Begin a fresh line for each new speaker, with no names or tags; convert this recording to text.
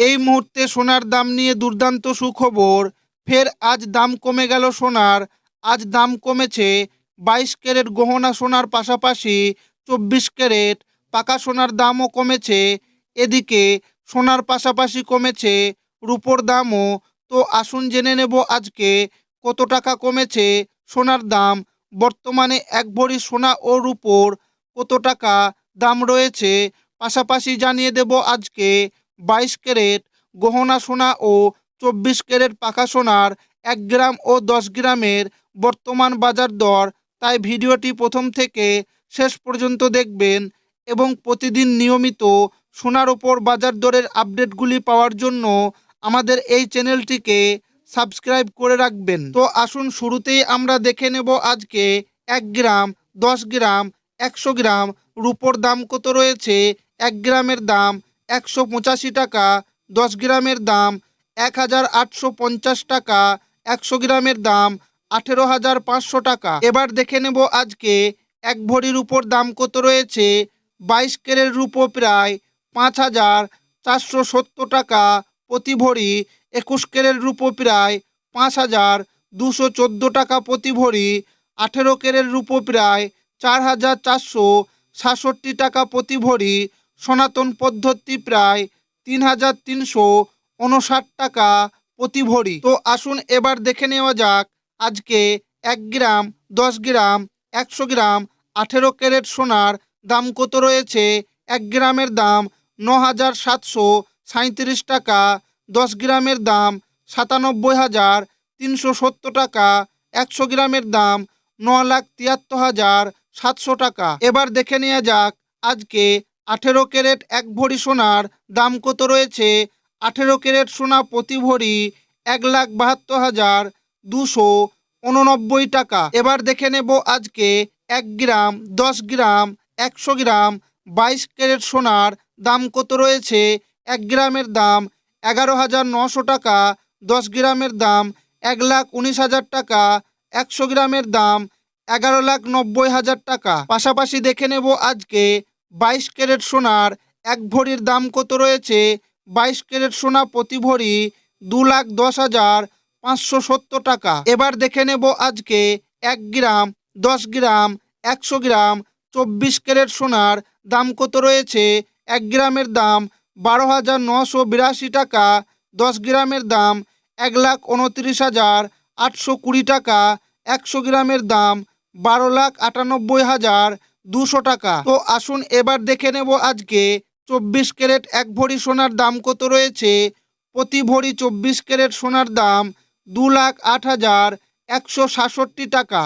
এই মুহূর্তে সোনার দাম নিয়ে দুর্দান্ত সুখবর। ফের আজ দাম কমে গেল সোনার। আজ দাম কমেছে বাইশ ক্যারেট গহনা সোনার পাশাপাশি চব্বিশ ক্যারেট। পাকা সোনার দামও কমেছে। এদিকে সোনার পাশাপাশি কমেছে রূপোর দামও। তো আসুন জেনে নেব আজকে কত টাকা কমেছে সোনার দাম। বর্তমানে এক ভরি সোনা ও রূপোর কত টাকা দাম রয়েছে? পাশাপাশি জানিয়ে দেব আজকে বাইশ ক্যারেট, গহনা সোনা ও চব্বিশ ক্যারেট পাকা সোনার এক গ্রাম ও দশ গ্রামের বর্তমান বাজার দর। তাই ভিডিওটি প্রথম থেকে শেষ পর্যন্ত দেখবেন এবং প্রতিদিন নিয়মিত সোনার ওপর বাজার দরের আপডেটগুলি পাওয়ার জন্য আমাদের এই চ্যানেলটিকে সাবস্ক্রাইব করে রাখবেন। তো আসুন শুরুতেই আমরা দেখে নেব আজকে এক গ্রাম, দশ গ্রাম, একশো গ্রাম রুপোর দাম কত রয়েছে, এক গ্রামের দাম একশো পঁচাশি টাকা, দশ গ্রামের দাম এক হাজার আটশো পঞ্চাশ টাকা, একশো গ্রামের দাম আঠেরো হাজার পাঁচশো টাকা। এবার দেখে নেব আজকে এক ভরির উপর দাম কত রয়েছে। বাইশ কেরের রূপো প্রায় পাঁচ হাজার চারশো সত্তর টাকা প্রতি ভরি। একুশ কেরের রূপো প্রায় পাঁচ হাজার দুশো চোদ্দ টাকা প্রতি ভরি। আঠেরো কেরের রূপো প্রায় চার হাজার চারশো সাতষট্টি টাকা প্রতি ভরি। সনাতন পদ্ধতি প্রায় তিন হাজার তিনশো উনষাট টাকা প্রতি ভরি তো আসুন এবার দেখে নেওয়া যাক, আজকে এক গ্রাম, দশ গ্রাম, একশো গ্রাম, আঠেরো ক্যারেট সোনার দাম কত রয়েছে? এক গ্রামের দাম ন হাজার সাতশো সাঁইত্রিশ টাকা, দশ গ্রামের দাম সাতানব্বই হাজার তিনশো সত্তর টাকা, একশো গ্রামের দাম ন লাখ তিয়াত্তর হাজার সাতশো টাকা। এবার দেখে নেওয়া যাক, আজকে আঠেরো ক্যারেট এক ভরি সোনার দাম কত রয়েছে? আঠেরো ক্যারেট সোনা প্রতি ভরি এক লাখ বাহাত্তর হাজার দুশো উননব্বই টাকা। এবার দেখে নেব আজকে এক গ্রাম, দশ গ্রাম, একশো গ্রাম, বাইশ ক্যারেট সোনার দাম কত রয়েছে? এক গ্রামের দাম এগারো হাজার নশো টাকা, দশ গ্রামের দাম এক লাখ উনিশ হাজার টাকা, একশো গ্রামের দাম এগারো লাখ নব্বই হাজার টাকা। পাশাপাশি দেখে নেব আজকে বাইশ ক্যারেট সোনার এক ভরির দাম কত রয়েছে? বাইশ ক্যারেট সোনা প্রতি ভরি দু লাখ দশ হাজার পাঁচশো সত্তর টাকা। এবার দেখে নেব আজকে এক গ্রাম, দশ গ্রাম, একশো গ্রাম, চব্বিশ ক্যারেট সোনার দাম কত রয়েছে? এক গ্রামের দাম বারো হাজার নশো বিরাশি টাকা, দশ গ্রামের দাম এক লাখ উনত্রিশ হাজার আটশো কুড়ি টাকা, একশো গ্রামের দাম বারো লাখ আটানব্বই হাজার দুশো টাকা। তো আসুন এবার দেখে নেব আজকে চব্বিশ ক্যারেট এক ভরি সোনার দাম কত রয়েছে। প্রতি ভরি চব্বিশ ক্যারেট সোনার দাম দু লাখ আট হাজার একশো সাতষট্টি টাকা।